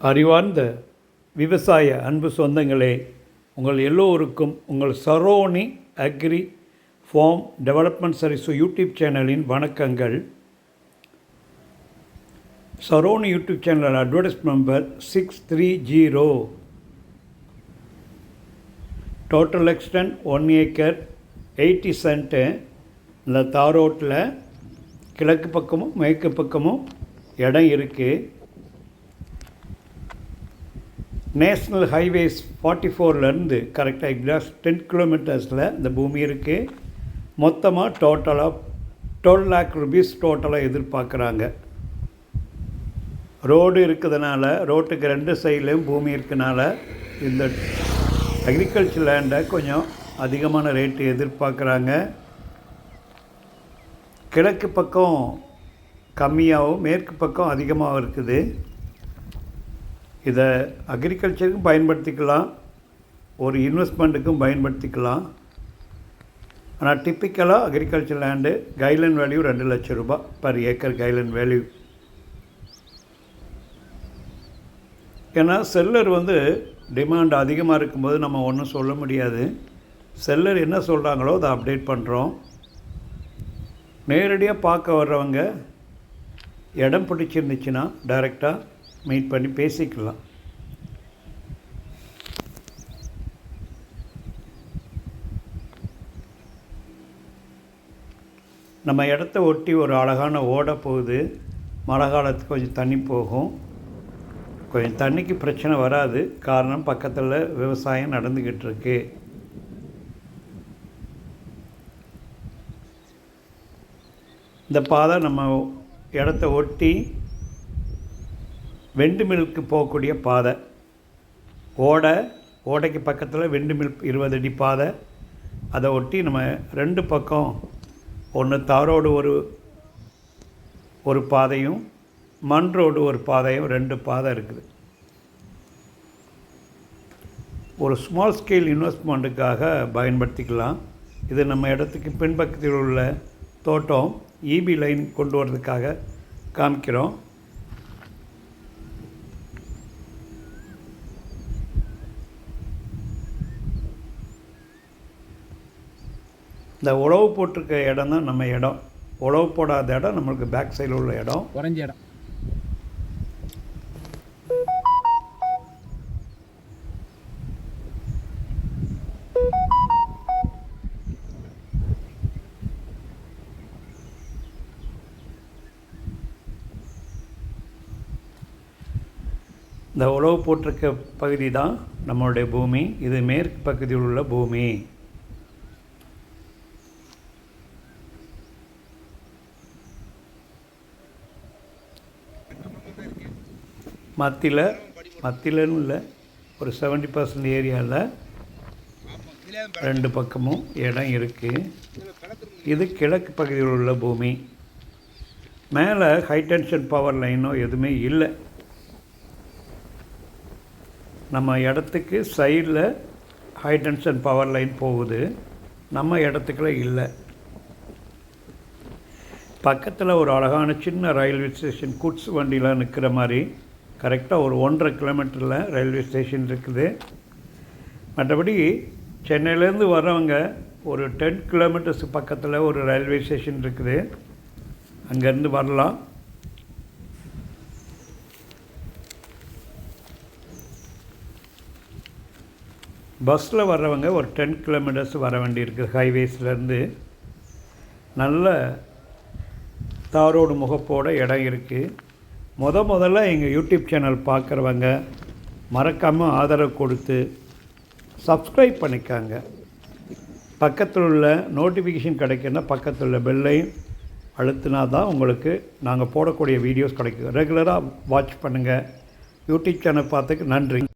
அறிவார்ந்த விவசாய அன்பு சொந்தங்களே உங்கள் எல்லோருக்கும் உங்கள் Saroni agri farm development service YouTube சேனலின் வணக்கங்கள். Saroni YouTube channel advertise number six three zero. Total extent one acre eighty cent இந்த தாரோட்டில் கிழக்கு பக்கமும் மேற்கு பக்கமும் இடம் இருக்குது நேஷ்னல் ஹைவேஸ் ஃபார்ட்டி ஃபோர்லேருந்து கரெக்டாக எக்ஸாக்ட் டென் கிலோமீட்டர்ஸில் இந்த பூமி இருக்குது மொத்தமாக டோட்டலாக டுவெல் லேக் ருபீஸ் டோட்டலாக எதிர்பார்க்குறாங்க. ரோடு இருக்கிறதுனால ரோட்டுக்கு ரெண்டு சைட்லேயும் பூமி இருக்கனால இந்த அக்ரிகல்ச்சர் லேண்டை கொஞ்சம் அதிகமான ரேட்டு எதிர்பார்க்குறாங்க. கிழக்கு பக்கம் கம்மியாகவும் மேற்கு பக்கம் அதிகமாகவும் இருக்குது. இதை அக்ரிகல்ச்சருக்கும் பயன்படுத்திக்கலாம். ஒரு இன்வெஸ்ட்மெண்ட்டுக்கும் பயன்படுத்திக்கலாம். ஆனால் டிப்பிக்கலாக அக்ரிகல்ச்சர் லேண்டு கைட்லைன் வேல்யூ ரெண்டு லட்சம் ரூபாய் பர் ஏக்கர் கைட்லைன் வேல்யூ ஏன்னா செல்லர் வந்து டிமாண்ட் அதிகமாக இருக்கும்போது நம்ம ஒன்றும் சொல்ல முடியாது. செல்லர் என்ன சொல்கிறாங்களோ அதை அப்டேட் பண்ணுறோம் நேரடியாக பார்க்க வர்றவங்க இடம் பிடிச்சிருந்துச்சுன்னா டைரெக்டாக மீட் பண்ணி பேசிக்கலாம். நம்ம இடத்த ஒட்டி ஒரு அழகான ஓடை போகுது. மழை காலத்துக்கு கொஞ்சம் தண்ணி போகும். கொஞ்சம் தண்ணிக்கு பிரச்சனை வராது. காரணம் பக்கத்தில் விவசாயம் நடந்துக்கிட்டு இருக்கு. இந்த பாதை நம்ம இடத்த ஒட்டி வெண்டு மில்க்கு போகக்கூடிய பாதை. ஓடை ஓடைக்கு பக்கத்தில் வெண்டு மில் இருபது அடி பாதை. அதை ஒட்டி நம்ம ரெண்டு பக்கம் ஒன்று தாரோடு ஒரு ஒரு பாதையும் மண் ரோடு ஒரு பாதையும் ரெண்டு பாதை இருக்குது. ஒரு ஸ்மால் ஸ்கேல் இன்வெஸ்ட்மெண்ட்டுக்காக பயன்படுத்திக்கலாம். இது நம்ம இடத்துக்கு பின்பக்கத்தில் உள்ள தோட்டம் இபி லைன் கொண்டு வரதுக்காக காமிக்கிறோம். இந்த உழவு போட்டிருக்க இடம் தான் நம்ம இடம். உழவு போடாத இடம் நம்மளுக்கு பேக் சைடில் உள்ள இடம். குறைஞ்ச இடம். இந்த உழவு போட்டிருக்க பகுதி தான் நம்மளுடைய பூமி. இது மேற்கு பகுதியில் உள்ள பூமி. மத்தியில் மத்தியிலன்னு இல்லை ஒரு செவன்ட்டி பர்சன்ட் ஏரியாவில் ரெண்டு பக்கமும் இடம் இருக்குது இது கிழக்கு பகுதியில் உள்ள பூமி. மேலே ஹை டென்ஷன் பவர் லைனோ எதுவுமே இல்லை. நம்ம இடத்துக்கு சைடில் ஹை டென்ஷன் பவர் லைன் போகுது. நம்ம இடத்துக்குள்ள இல்லை. பக்கத்தில் ஒரு அழகான சின்ன ரயில்வே ஸ்டேஷன் குட்ஸ் வண்டிலாம் நிற்கிற மாதிரி கரெக்டாக ஒரு ஒன்றரை கிலோமீட்டரில் ரயில்வே ஸ்டேஷன் இருக்குது. மற்றபடி சென்னையிலேருந்து வர்றவங்க ஒரு டென் கிலோமீட்டர்ஸ் பக்கத்தில் ஒரு ரயில்வே ஸ்டேஷன் இருக்குது. அங்கேருந்து வரலாம். பஸ்ஸில் வர்றவங்க ஒரு டென் கிலோமீட்டர்ஸ் வர வேண்டியிருக்குது ஹைவேஸ்லேருந்து. நல்ல தாரோடு முகப்போட இடம் இருக்குது முத முதல்ல எங்கள் யூடியூப் சேனல் பார்க்குறவங்க மறக்காமல் ஆதரவு கொடுத்து சப்ஸ்கிரைப் பண்ணிக்காங்க. பக்கத்தில் உள்ள நோட்டிஃபிகேஷன் கிடைக்குன்னா பக்கத்தில் உள்ள பெல்லையும் அழுத்தினா தான் உங்களுக்கு நாங்கள் போடக்கூடிய வீடியோஸ் கிடைக்கும். ரெகுலராக வாட்ச் பண்ணுங்கள் யூடியூப் சேனல் பார்த்துக்கு நன்றி.